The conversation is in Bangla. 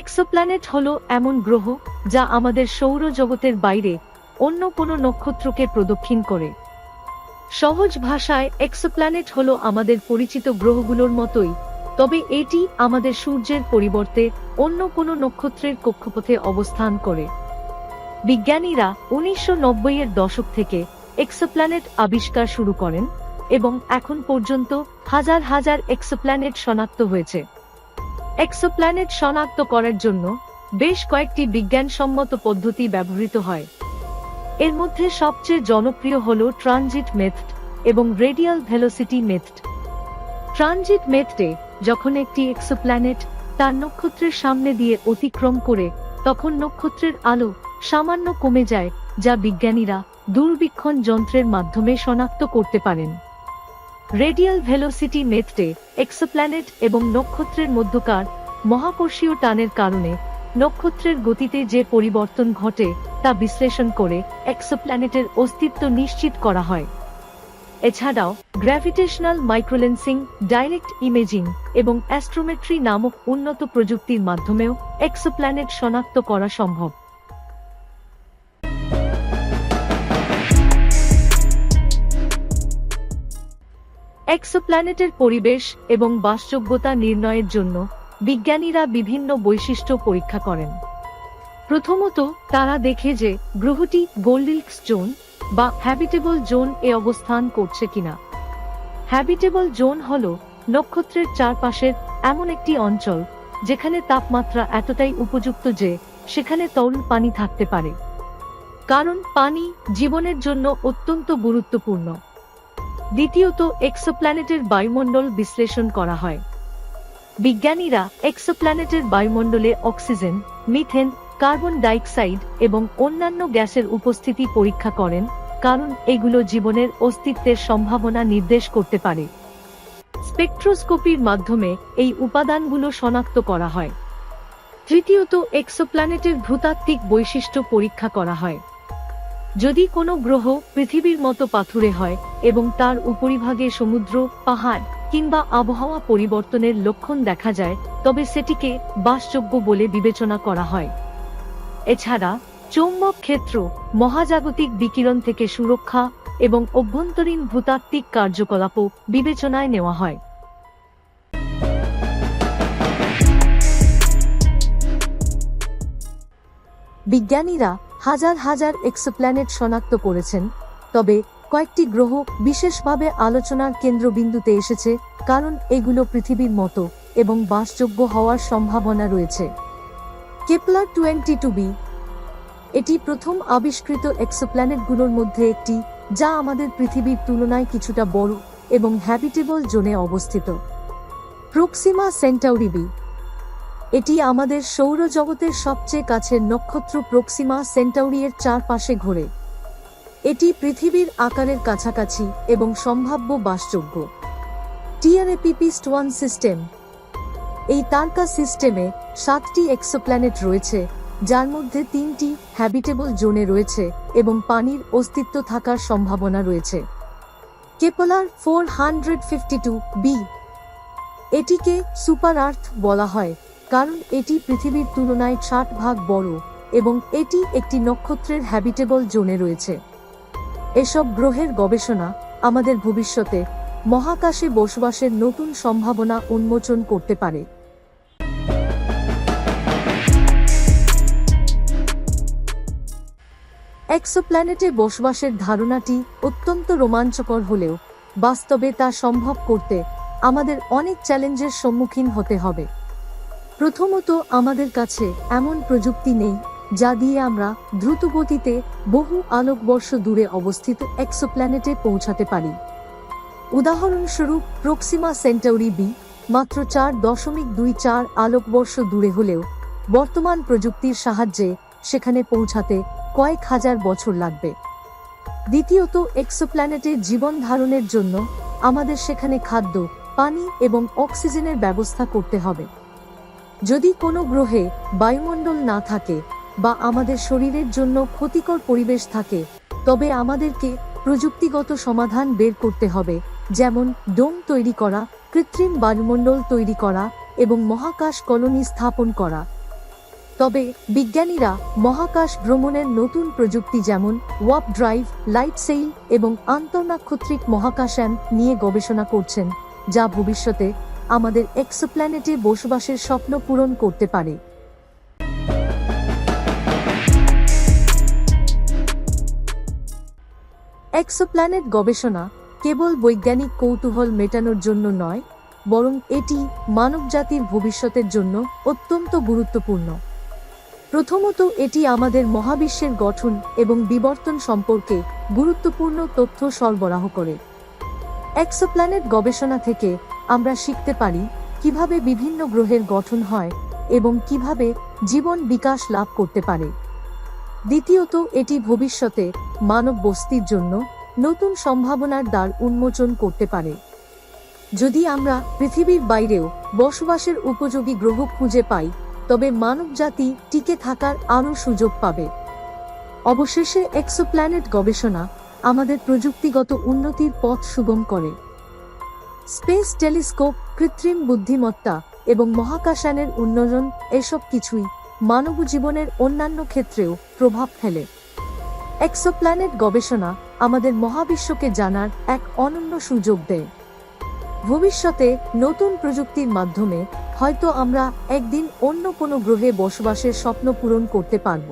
এক্সোপ্ল্যানেট হল এমন গ্রহ যা আমাদের সৌরজগতের বাইরে অন্য কোনো নক্ষত্রকে প্রদক্ষিণ করে। সহজ ভাষায়, এক্সোপ্ল্যানেট হল আমাদের পরিচিত গ্রহগুলোর মতোই, তবে এটি আমাদের সূর্যের পরিবর্তে অন্য কোনো নক্ষত্রের কক্ষপথে অবস্থান করে। বিজ্ঞানীরা উনিশশো এর দশক থেকে এক্সোপ্ল্যানেট আবিষ্কার শুরু করেন এবং এখন পর্যন্ত হাজার হাজার এক্সোপ্ল্যানেট শনাক্ত হয়েছে। এক্সোপ্ল্যানেট শনাক্ত করার জন্য বেশ কয়েকটি বিজ্ঞানসম্মত পদ্ধতি ব্যবহৃত হয়। এর মধ্যে সবচেয়ে জনপ্রিয় হল ট্রানজিট মেথড এবং রেডিয়াল ভেলোসিটি মেথড। ট্রানজিট মেথডে যখন একটি এক্সোপ্ল্যানেট তার নক্ষত্রের সামনে দিয়ে অতিক্রম করে, তখন নক্ষত্রের আলো সামান্য কমে যায়, যা বিজ্ঞানীরা দূরবীক্ষণ যন্ত্রের মাধ্যমে শনাক্ত করতে পারেন। রেডিয়াল ভেলোসিটি মেথডে এক্সোপ্ল্যানেট এবং নক্ষত্রের মধ্যকার মহাকর্ষীয় টানের কারণে নক্ষত্রের গতিতে যে পরিবর্তন ঘটে তা বিশ্লেষণ করে এক্সোপ্ল্যানেটের অস্তিত্ব নিশ্চিত করা হয়। এছাড়াও, গ্র্যাভিটেশনাল মাইক্রোলেন্সিং, ডাইরেক্ট ইমেজিং এবং অ্যাস্ট্রোমেট্রি নামক উন্নত প্রযুক্তির মাধ্যমেও এক্সোপ্ল্যানেট শনাক্ত করা সম্ভব। এক্সোপ্ল্যানেটের পরিবেশ এবং বাসযোগ্যতা নির্ণয়ের জন্য বিজ্ঞানীরা বিভিন্ন বৈশিষ্ট্য পরীক্ষা করেন। প্রথমত, তারা দেখে যে গ্রহটি গোল্ডিল্কস জোন বা হ্যাবিটেবল জোন এ অবস্থান করছে কিনা। হ্যাবিটেবল জোন হল নক্ষত্রের চারপাশের এমন একটি অঞ্চল যেখানে তাপমাত্রা এতটাই উপযুক্ত যে সেখানে তরল পানি থাকতে পারে। কারণ পানি জীবনের জন্য অত্যন্ত গুরুত্বপূর্ণ। দ্বিতীয়ত এক্সোপ্ল্যানেটের বায়ুমণ্ডল বিশ্লেষণ করা হয়। বিজ্ঞানীরা এক্সোপ্ল্যানেটের বায়ুমণ্ডলে অক্সিজেন, মিথেন, কার্বন ডাইঅক্সাইড এবং অন্যান্য গ্যাসের উপস্থিতি পরীক্ষা করেন, কারণ এগুলো জীবনের অস্তিত্বের সম্ভাবনা নির্দেশ করতে পারে। স্পেকট্রোস্কোপির মাধ্যমে এই উপাদানগুলো শনাক্ত করা হয়। তৃতীয়ত এক্সোপ্ল্যানেটের ভূতাত্ত্বিক বৈশিষ্ট্য পরীক্ষা করা হয়। যদি কোনো গ্রহ পৃথিবীর মতো পাথুরে হয় এবং তার উপরিভাগে সমুদ্র, পাহাড় কিংবা আবহাওয়া পরিবর্তনের লক্ষণ দেখা যায়, তবে সেটিকে বাসযোগ্য বলে বিবেচনা করা হয়। এছাড়া, চৌম্বক ক্ষেত্র মহাজাগতিক বিকিরণ থেকে সুরক্ষা এবং অভ্যন্তরীণ ভূতাত্ত্বিক কার্যকলাপও বিবেচনায় নেওয়া হয়। বিজ্ঞানীরা হাজার হাজার এক্সোপ্ল্যানেট শনাক্ত করেছেন, তবে কয়েকটি গ্রহ বিশেষভাবে আলোচনার কেন্দ্রবিন্দুতে এসেছে, কারণ এগুলো পৃথিবীর মতো এবং বাসযোগ্য হওয়ার সম্ভাবনা রয়েছে। কেপলার টোয়েন্টি টু বি এটি প্রথম আবিষ্কৃত এক্সোপ্ল্যানেটগুলোর মধ্যে একটি, যা আমাদের পৃথিবীর তুলনায় কিছুটা বড় এবং হ্যাবিটেবল জোনে অবস্থিত। প্রক্সিমা সেন্টাউরি বি এটি আমাদের সৌরজগতের সবচেয়ে কাছের নক্ষত্র প্রক্সিমা সেন্টাউরিয়ের চারপাশে ঘোরে। এটি পৃথিবীর আকারের কাছাকাছি এবং সম্ভাব্য বাসযোগ্য। TRAPPIST one system. এই তারকা সিস্টেমে সাতটি এক্সোপ্ল্যানেট রয়েছে, যার মধ্যে তিনটি হ্যাবিটেবল জোনে রয়েছে এবং পানির অস্তিত্ব থাকার সম্ভাবনা রয়েছে। Kepler four hundred fifty two B. এটিকে সুপার আর্থ বলা হয়। কারণ এটি পৃথিবীর তুলনায় ষাট ভাগ বড়, এবং এটি একটি নক্ষত্রের হ্যাবিটেবল জোনে রয়েছে। এসব গ্রহের গবেষণা আমাদের ভবিষ্যতে মহাকাশে বসবাসের নতুন সম্ভাবনা উন্মোচন করতে পারে। এক্সোপ্ল্যানেটে বসবাসের ধারণাটি অত্যন্ত রোমাঞ্চকর হলেও বাস্তবে তা সম্ভব করতে আমাদের অনেক চ্যালেঞ্জের সম্মুখীন হতে হবে। প্রথমত আমাদের কাছে এমন প্রযুক্তি নেই, যা দিয়ে আমরা দ্রুত গতিতে বহু আলোকবর্ষ দূরে অবস্থিত এক্সোপ্ল্যানেটে পৌঁছাতে পারি। উদাহরণস্বরূপ প্রক্সিমা সেন্টাউরি বি মাত্র চার দশমিক দুই চার আলোকবর্ষ দূরে হলেও বর্তমান প্রযুক্তির সাহায্যে সেখানে পৌঁছাতে কয়েক হাজার বছর লাগবে। দ্বিতীয়ত এক্সোপ্ল্যানেটে জীবন ধারণের জন্য আমাদের সেখানে খাদ্য, পানি এবং অক্সিজেনের ব্যবস্থা করতে হবে। যদি কোনো গ্রহে বায়ুমণ্ডল না থাকে বা আমাদের শরীরের জন্য ক্ষতিকর পরিবেশ থাকে, তবে আমাদেরকে প্রযুক্তিগত সমাধান বের করতে হবে, যেমন ডোম তৈরি করা, কৃত্রিম বায়ুমণ্ডল তৈরি করা এবং মহাকাশ কলোনি স্থাপন করা। তবে বিজ্ঞানীরা মহাকাশ ভ্রমণের নতুন প্রযুক্তি যেমন ওয়াপ ড্রাইভ, লাইট সেইল এবং আন্তঃনাক্ষত্রিক মহাকাশযান নিয়ে গবেষণা করছেন, যা ভবিষ্যতে আমাদের এক্সোপ্ল্যানেটে বসবাসের স্বপ্ন পূরণ করতে পারে। এক্সোপ্ল্যানেট গবেষণা কেবল বৈজ্ঞানিক কৌতূহল মেটানোর জন্য নয়, বরং এটি মানবজাতির ভবিষ্যতের জন্য অত্যন্ত গুরুত্বপূর্ণ। প্রথমত, এটি আমাদের মহাবিশ্বের গঠন এবং বিবর্তন সম্পর্কে গুরুত্বপূর্ণ তথ্য সরবরাহ করে। এক্সোপ্ল্যানেট গবেষণা থেকে আমরা শিখতে পারি কীভাবে বিভিন্ন গ্রহের গঠন হয় এবং কীভাবে জীবন বিকাশ লাভ করতে পারে। দ্বিতীয়ত, এটি ভবিষ্যতে মানব বস্তির জন্য নতুন সম্ভাবনার দ্বার উন্মোচন করতে পারে। যদি আমরা পৃথিবীর বাইরেও বসবাসের উপযোগী গ্রহ খুঁজে পাই, তবে মানবজাতি টিকে থাকার আরও সুযোগ পাবে। অবশেষে, এক্সোপ্ল্যানেট গবেষণা আমাদের প্রযুক্তিগত উন্নতির পথ সুগম করে। স্পেস টেলিস্কোপ, কৃত্রিম বুদ্ধিমত্তা এবং মহাকাশযানের উন্নয়ন এসব কিছুই মানব জীবনের অন্যান্য ক্ষেত্রেও প্রভাব ফেলে। এক্সোপ্ল্যানেট গবেষণা আমাদের মহাবিশ্বকে জানার এক অনন্য সুযোগ দেয়। ভবিষ্যতে নতুন প্রযুক্তির মাধ্যমে হয়তো আমরা একদিন অন্য কোনো গ্রহে বসবাসের স্বপ্ন পূরণ করতে পারব।